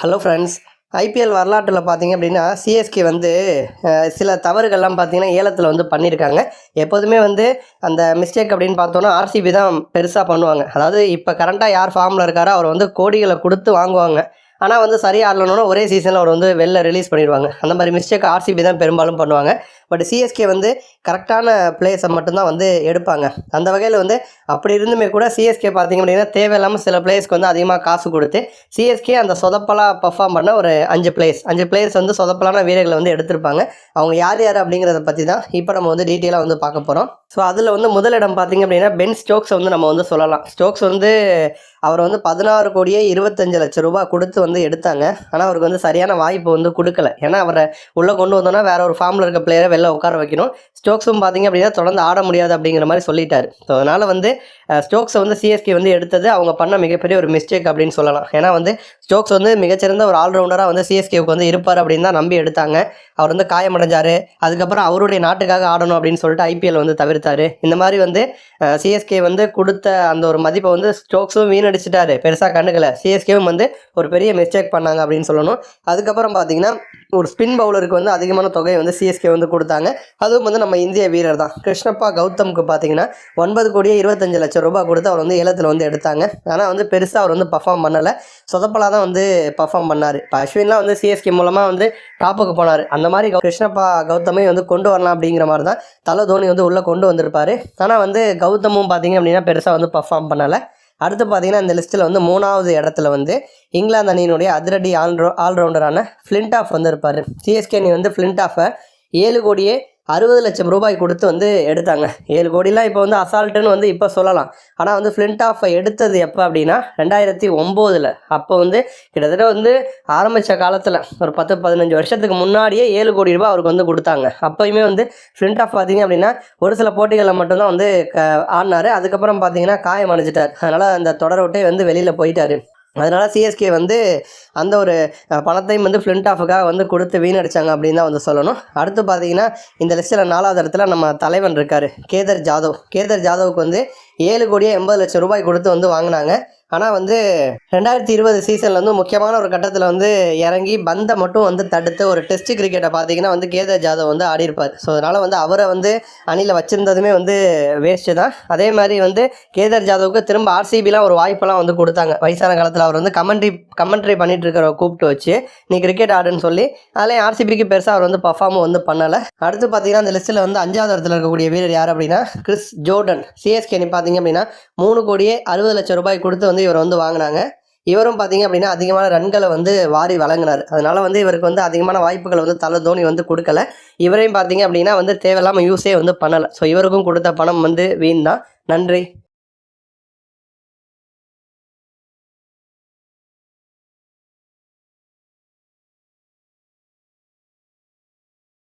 Hello friends IPL வரலாற்றில் பார்த்தீங்க அப்படின்னா சிஎஸ்கே வந்து சில தவறுகள்லாம் பார்த்தீங்கன்னா ஏலத்தில் வந்து பண்ணியிருக்காங்க. எப்போதுமே வந்து அந்த மிஸ்டேக் அப்படின்னு பார்த்தோன்னா ஆர்சிபி தான் பெருசாக பண்ணுவாங்க. அதாவது இப்போ கரண்ட்டாக யார் ஃபார்மில் இருக்காரோ அவர் வந்து கோடிகளை கொடுத்து வாங்குவாங்க. ஆனால் வந்து சரியாக ஆடலனோட ஒரே சீசனில் அவர் வந்து வெளில ரிலீஸ் பண்ணிடுவாங்க. அந்த மாதிரி மிஸ்டேக் ஆர்சிபி தான் பெரும்பாலும் பண்ணுவாங்க. பட் சிஎஸ்கே வந்து கரெக்டான பிளேயர்ஸை மட்டும்தான் வந்து எடுப்பாங்க. அந்த வகையில் வந்து அப்படி இருந்துமே கூட சிஎஸ்கே பார்த்தீங்க அப்படின்னா தேவையில்லாமல் சில பிளேயர்ஸ்க்கு வந்து அதிகமாக காசு கொடுத்து சிஎஸ்கே அந்த சொதப்பலாக பர்ஃபார்ம் பண்ண ஒரு அஞ்சு பிளேயர்ஸ் அஞ்சு பிளேயர்ஸ் வந்து சொதப்பலான வீரர்களை வந்து எடுத்திருப்பாங்க. அவங்க யார் யார் அப்படிங்கிறத பற்றி தான் இப்போ நம்ம வந்து டீட்டெயிலாக வந்து பார்க்க போகிறோம் ஸோ அதில் வந்து முதலிடம் பார்த்திங்க அப்படின்னா பென் ஸ்டோக்ஸ் வந்து நம்ம வந்து சொல்லலாம். ஸ்டோக்ஸ் வந்து அவர் வந்து பதினாறு கோடியே இருபத்தஞ்சு லட்சம் ரூபாய் கொடுத்து வந்து எடுத்தாங்க. ஆனால் அவருக்கு வந்து சரியான வாய்ப்பு வந்து கொடுக்கல. ஏன்னா அவரை உள்ளே கொண்டு வந்தோன்னா வேற ஒரு ஃபார்மில் இருக்க பிளேயரை வெளில உட்கார வைக்கணும். ஸ்டோக்ஸும் பார்த்தீங்க அப்படின்னா தொடர்ந்து ஆட முடியாது அப்படிங்கிற மாதிரி சொல்லிட்டார். ஸோ அதனால் வந்து ஸ்டோக்ஸை வந்து சிஎஸ்கே வந்து எடுத்தது அவங்க பண்ண மிகப்பெரிய ஒரு மிஸ்டேக் அப்படின்னு சொல்லலாம். ஏன்னா வந்து ஸ்டோக்ஸ் வந்து மிகச்சிறந்த ஒரு ஆல்ரவுண்டராக வந்து சிஎஸ்கேவுக்கு வந்து இருப்பார் அப்படின்னு தான் நம்பி எடுத்தாங்க. அவர் வந்து காயமடைஞ்சார். அதுக்கப்புறம் அவருடைய நாட்டுக்காக ஆடணும் அப்படின்னு சொல்லிட்டு ஐபிஎல் வந்து தவிர்த்தார். இந்த மாதிரி வந்து சிஎஸ்கே வந்து கொடுத்த அந்த ஒரு மதிப்பை வந்து ஸ்டோக்ஸும் வீணடிச்சிட்டாரு. பெருசாக கண்டுக்கல. சிஎஸ்கேவும் வந்து ஒரு பெரிய மிஸ்டேக் பண்ணாங்க அப்படின்னு சொல்லணும். அதுக்கப்புறம் பார்த்தீங்கன்னா ஒரு ஸ்பின் பவுலருக்கு வந்து அதிகமான தொகையை வந்து சிஎஸ்கே வந்து கொடுத்தாங்க. அதுவும் வந்து நம்ம இந்திய வீரர் தான். கிருஷ்ணப்பா கௌதம்க்கு பார்த்தீங்கன்னா ஒன்பது கோடியே இருபத்தஞ்சு லட்சம் ரூபாய் கொடுத்து அவர் வந்து ஏலத்தில் வந்து எடுத்தாங்க. ஆனால் வந்து பெருசாக அவர் வந்து பர்ஃபார்ம் பண்ணலை. சொதப்பலாக தான் வந்து பர்ஃபார்ம் பண்ணார். இப்போ அஸ்வின்லாம் வந்து சிஎஸ்கே மூலமாக வந்து டாப்புக்கு போனார். அந்த மாதிரி கிருஷ்ணப்பா கௌதமே வந்து கொண்டு வரலாம் அப்படிங்கிற மாதிரி தான் தலை தோனி வந்து உள்ளே கொண்டு வந்திருப்பார். ஆனால் வந்து கௌதமும் பார்த்தீங்க அப்படின்னா பெருசாக வந்து பர்ஃபார்ம் பண்ணலை. அடுத்து பார்த்தீங்கன்னா இந்த லிஸ்ட்டில் வந்து மூணாவது இடத்துல வந்து இங்கிலாந்து அணியினுடைய அதிரடி ஆல்ரோ ஆல்ரவுண்டரான ஃப்ளின்டாஃப் வந்து இருப்பார். சிஎஸ்கே அணி வந்து ஃப்ளின்டாஃபை ஏழு கோடியே அறுபது லட்சம் ரூபாய் கொடுத்து வந்து எடுத்தாங்க. ஏழு கோடிலாம் இப்போ வந்து அசால்ட்டுன்னு வந்து இப்போ சொல்லலாம். ஆனால் வந்து ஃப்ளின்டாஃபை எடுத்தது எப்போ அப்படின்னா ரெண்டாயிரத்தி ஒம்போதில். அப்போ வந்து கிட்டத்தட்ட வந்து ஆரம்பித்த காலத்தில் ஒரு பத்து பதினஞ்சு வருஷத்துக்கு முன்னாடியே ஏழு கோடி ரூபாய் அவருக்கு வந்து கொடுத்தாங்க. அப்போயுமே வந்து ஃப்ளின்டாஃப் பார்த்தீங்க அப்படின்னா ஒரு சில போட்டிகளில் மட்டும்தான் வந்து க ஆடினார். அதுக்கப்புறம் பார்த்தீங்கன்னா காயம் அடைஞ்சிட்டார். அதனால் அந்த தொடர் விட்டே வந்து வெளியில் போயிட்டார். அதனால் சிஎஸ்கே வந்து அந்த ஒரு பணத்தையும் வந்து ஃப்ளின்ட் ஆஃபுக்காக வந்து கொடுத்து வீணடிச்சாங்க அப்படின்னு தான் வந்து சொல்லணும். அடுத்து பார்த்தீங்கன்னா இந்த லிஸ்ட்டில் நாலாவது இடத்துல நம்ம தலைவன் இருக்கார் கேதர் ஜாதவ். கேதர் ஜாதவுக்கு வந்து ஏழு கோடியே எண்பது லட்சம் ரூபாய் கொடுத்து வந்து வாங்கினாங்க. ஆனால் வந்து ரெண்டாயிரத்தி இருபது சீசனில் வந்து முக்கியமான ஒரு கட்டத்தில் வந்து இறங்கி பந்தை மட்டும் வந்து தடுத்து ஒரு டெஸ்ட் கிரிக்கெட்டை பார்த்தீங்கன்னா வந்து கேதர் ஜாதவ் வந்து ஆடியிருப்பார். ஸோ அதனால் வந்து அவரை வந்து அணியில் வச்சுருந்ததுமே வந்து வேஸ்ட்டு தான். அதே மாதிரி வந்து கேதர் ஜாதவுக்கு திரும்ப ஆர்சிபிலாம் ஒரு வாய்ப்பெல்லாம் வந்து கொடுத்தாங்க. வயசான காலத்தில் அவர் வந்து கமெண்ட்ரி கமெண்ட்ரி பண்ணிட்டு இருக்கிற கூப்பிட்டு வச்சு நீ கிரிக்கெட் ஆடுன்னு சொல்லி அதில் ஆர்சிபிக்கு பெருசாக அவர் வந்து பர்ஃபார்மும் வந்து பண்ணலை. அடுத்து பார்த்தீங்கன்னா அந்த லிஸ்ட்டில் வந்து அஞ்சாவது இடத்துல இருக்கக்கூடிய வீரர் யார் அப்படின்னா கிறிஸ் ஜோர்டன் சிஎஸ்கே நீ பார்த்தீங்க அப்படின்னா மூணு கோடியே அறுபது லட்சம் ரூபாய் கொடுத்து வந்து வந்து இவர் வந்து வாங்கினாங்க. இவரும் பார்த்தீங்க அப்படின்னா அதிகமான ரன்களை வந்து வாரி வழங்கினார். அதனால வந்து இவருக்கு வந்து அதிகமான வாய்ப்புகளை வந்து தலை தோனி வந்து கொடுக்கல. இவரையும் பார்த்தீங்க அப்படின்னா வந்து தேவையில்லாமல் யூஸே வந்து பண்ணலை. ஸோ இவருக்கும் கொடுத்த பணம் வந்து வீண் தான். நன்றி.